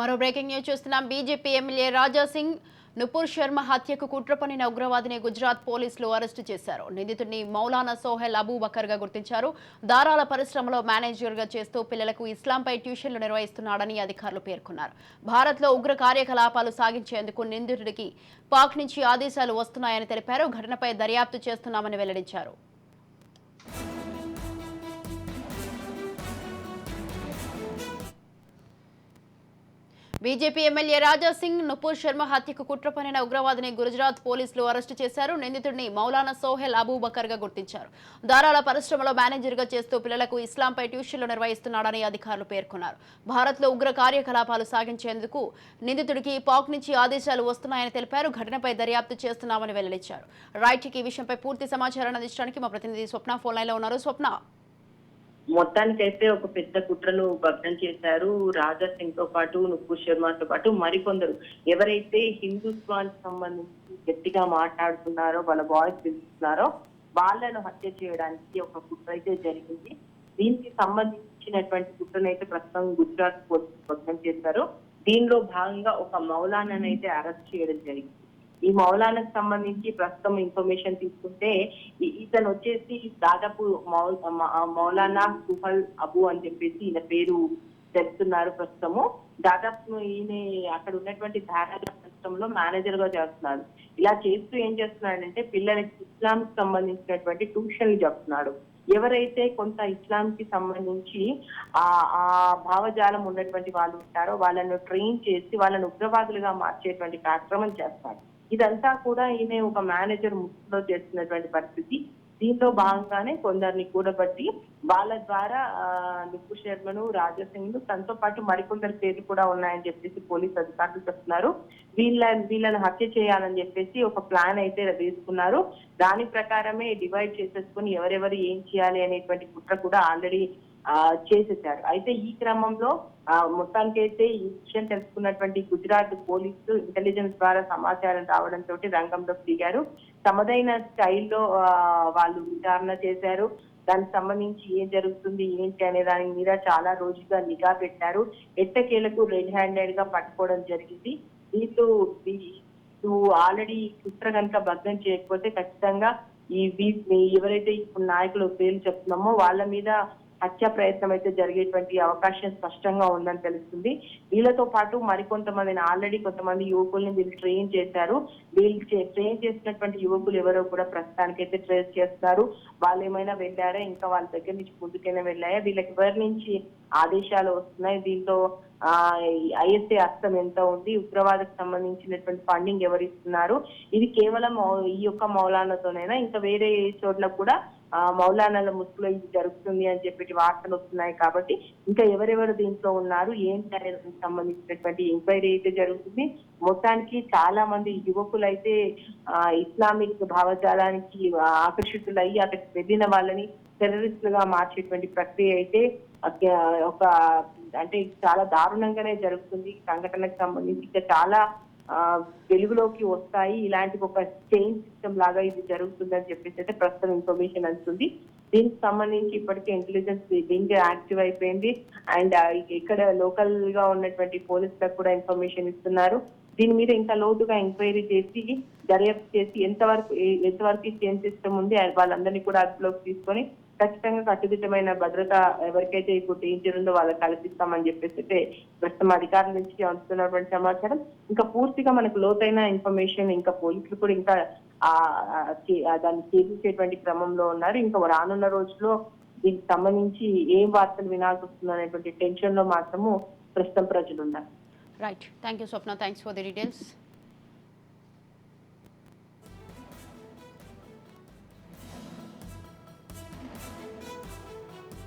మరో breaking news చూస్తున్నాం. BJP MLA Raja Singh Nupur Sharma హత్యకు కుట్రపనిన ఉగ్రవాదిని గుజరాత్ పోలీసులు అరెస్టు చేశారు. నిందితుడిని మౌలానా సోహెల్ అబూబకర్గా గుర్తించారు. దారాల పరిశ్రమలో మేనేజర్గా చేస్తూ పిల్లలకు ఇస్లాంపై ట్యూషన్లు నిర్వహిస్తున్నాడని అధికారులు పేర్కొన్నారు. భారత్లో ఉగ్ర కార్యకలాపాలు సాగించేందుకు నిందితుడికి పాక్ నుంచి ఆదేశాలు వస్తున్నాయని తెలిపారు. ఘటనపై దర్యాప్తు చేస్తున్నామని వెల్లడించారు. బీజేపీ ఎమ్మెల్యే రాజా సింగ్ నుపూర్ శర్మ హత్యకు కుట్ర పనిన ఉగ్రవాదిని గుజరాత్ పోలీసులు అరెస్టు చేశారు. నిందితుడిని మౌలానా సోహెల్ అబూబకర్గా గుర్తించారు. దారాల పరిశ్రమలో మేనేజర్గా చేస్తూ పిల్లలకు ఇస్లాంపై ట్యూషన్లు నిర్వహిస్తున్నాడని అధికారులు పేర్కొన్నారు. భారత్లో ఉగ్ర కార్యకలాపాలు సాగించేందుకు నిందితుడికి పాక్ నుంచి ఆదేశాలు వస్తున్నాయని తెలిపారు. ఘటనపై దర్యాప్తు చేస్తున్నామని వెల్లడించారు. రైట్ ఈ విషయంపై పూర్తి సమాచారాన్ని అందించడానికి మా ప్రతినిధి స్వప్న ఫోన్ లైన్లో ఉన్నారు. స్వప్న మొత్తానికైతే ఒక పెద్ద కుట్రను భగ్నం చేశారు. రాజా సింగ్తో పాటు నుక్కు శర్మతో పాటు మరికొందరు. ఎవరైతే హిందుత్వానికి సంబంధించి గట్టిగా మాట్లాడుతున్నారో వాళ్ళ వాయిస్ పిలుస్తున్నారో వాళ్ళను హత్య చేయడానికి ఒక కుట్ర అయితే జరిగింది. దీనికి సంబంధించినటువంటి కుట్రనైతే ప్రస్తుతం గుజరాత్ పోలీసులు భగ్నం చేశారు. దీనిలో భాగంగా ఒక మౌలానాను అయితే అరెస్ట్ చేయడం జరిగింది. ఈ మౌలానాకు సంబంధించి ప్రస్తుతం ఇన్ఫర్మేషన్ తీసుకుంటే ఇతను వచ్చేసి దాదాపు మౌలానా సుహల్ అబు అని చెప్పేసి ఈయన పేరు చెప్తున్నారు ప్రస్తుతము. దాదాపు ఈయన అక్కడ ఉన్నటువంటి ధారాల సిస్టంలో మేనేజర్గా చేస్తున్నాడు. ఇలా చేస్తూ ఏం చేస్తున్నాడంటే పిల్లలకి ఇస్లాం కి సంబంధించినటువంటి ట్యూషన్లు చెప్తున్నాడు. ఎవరైతే కొంత ఇస్లాం కి సంబంధించి ఆ ఆ భావజాలం ఉన్నటువంటి వాళ్ళు ఉంటారో వాళ్ళను ట్రైన్ చేసి వాళ్ళను ఉగ్రవాదులుగా మార్చేటువంటి కార్యక్రమం చేస్తారు ఇదంతా కూడా ఈయన ఒక మేనేజర్ ముఖ్యలో చేస్తున్నటువంటి పరిస్థితి. దీంతో భాగంగానే కొందరిని కూడబట్టి వాళ్ళ ద్వారా నిప్పు శర్మను రాజసింగ్ తనతో పాటు మరికొందరి పేర్లు కూడా ఉన్నాయని చెప్పేసి పోలీస్ అధికారులు చెప్తున్నారు. వీళ్ళ వీళ్ళని హత్య చేయాలని చెప్పేసి ఒక ప్లాన్ అయితే వేసుకున్నారు. దాని ప్రకారమే డివైడ్ చేసేసుకుని ఎవరెవరు ఏం చేయాలి అనేటువంటి కుట్ర కూడా ఆల్రెడీ చేసేశారు. చేసేసారు అయితే ఈ క్రమంలో ఆ మొత్తానికైతే ఈ విషయం తెలుసుకున్నటువంటి గుజరాత్ పోలీసు ఇంటెలిజెన్స్ ద్వారా సమాచారం రావడంతో రంగంలో దిగారు. తమదైన స్టైల్లో ఆ, వాళ్ళు విచారణ చేశారు. దానికి సంబంధించి ఏం జరుగుతుంది ఏంటి అనే దాని మీద చాలా రోజుగా నిఘా పెట్టారు. ఎట్టకేలకు రెడ్ హ్యాండెడ్గా పట్టుకోవడం జరిగింది. దీంతో నువ్వు ఆల్రెడీ కుట్ర కనుక భగ్నం చేయకపోతే ఖచ్చితంగా ఈ ఈ ఎవరైతే ఇప్పుడు నాయకులు పేర్లు చెప్తున్నామో వాళ్ళ మీద హత్య ప్రయత్నం అయితే జరిగేటువంటి అవకాశం స్పష్టంగా ఉందని తెలుస్తుంది. వీళ్ళతో పాటు మరికొంతమందిని ఆల్రెడీ కొంతమంది యువకుల్ని వీళ్ళు ట్రైన్ చేశారు. వీళ్ళు చే- ట్రైన్ చేసినటువంటి యువకులు ఎవరో కూడా ప్రస్తుతానికైతే ట్రేస్ చేస్తున్నారు. వాళ్ళు ఏమైనా వెళ్ళారా? ఇంకా వాళ్ళ దగ్గర నుంచి ముందుకైనా వెళ్ళాయా? వీళ్ళకి ఎవరి నుంచి ఆదేశాలు వస్తున్నాయి? దీంతో ఐఎస్ఏ అర్థం ఎంత ఉంది? ఉగ్రవాదకు సంబంధించినటువంటి ఫండింగ్ ఎవరు ఇస్తున్నారు? ఇది కేవలం ఈ యొక్క మౌలానాతోనైనా? ఇంకా వేరే చోట్ల కూడా మౌలానాల ముసుగులో ఇది జరుగుతుంది అని చెప్పి వార్తలు వస్తున్నాయి కాబట్టి ఇంకా ఎవరెవరు దీంట్లో ఉన్నారు ఏంటి అనేది సంబంధించినటువంటి ఎంక్వైరీ అయితే జరుగుతుంది. మొత్తానికి చాలా మంది యువకులు అయితే ఆ ఇస్లామిక్ భావజాలానికి ఆకర్షితులయ్యి అక్కడికి వెళ్ళిన వాళ్ళని టెర్రరిస్టులుగా మార్చేటువంటి ప్రక్రియ అయితే ఒక అంటే చాలా దారుణంగానే జరుగుతుంది. సంఘటనకు సంబంధించి చాలా వెలుగులోకి వస్తాయి. ఇలాంటి ఒక చైన్ సిస్టమ్ లాగా ఇది జరుగుతుందని చెప్పేసి అయితే ప్రస్తుతం ఇన్ఫర్మేషన్ అందుతుంది దీనికి సంబంధించి ఇప్పటికే ఇంటెలిజెన్స్ వింగ్ యాక్టివ్ అయిపోయింది. అండ్ ఇక్కడ లోకల్గా ఉన్నటువంటి పోలీసులకు కూడా ఇన్ఫర్మేషన్ ఇస్తున్నారు. దీని మీద ఇంకా లోతుగా ఎంక్వైరీ చేసి దర్యాప్తు చేసి ఎంతవరకు ఎంతవరకు ఈ చైన్ సిస్టమ్ ఉంది వాళ్ళందరినీ కూడా అదుపులోకి తీసుకొని ఖచ్చితంగా కట్టుదిట్టమైన భద్రత ఎవరికైతే ఇప్పుడు టీచర్ ఉందో వాళ్ళకి కల్పిస్తామని చెప్పేసి ప్రస్తుతం అధికారుల నుంచి అందుతున్నటువంటి సమాచారం. ఇంకా పూర్తిగా మనకు లోతైన ఇన్ఫర్మేషన్ ఇంకా పోలీసులు కూడా ఇంకా ఆ దాన్ని ఛేదించేటువంటి క్రమంలో ఉన్నారు. ఇంకా రానున్న రోజుల్లో దీనికి సంబంధించి ఏం వార్తలు వినాల్సి వస్తుంది అనేటువంటి టెన్షన్లో మాత్రము ప్రస్తుతం ప్రజలు ఉన్నారు right thank you Swapna thanks for the details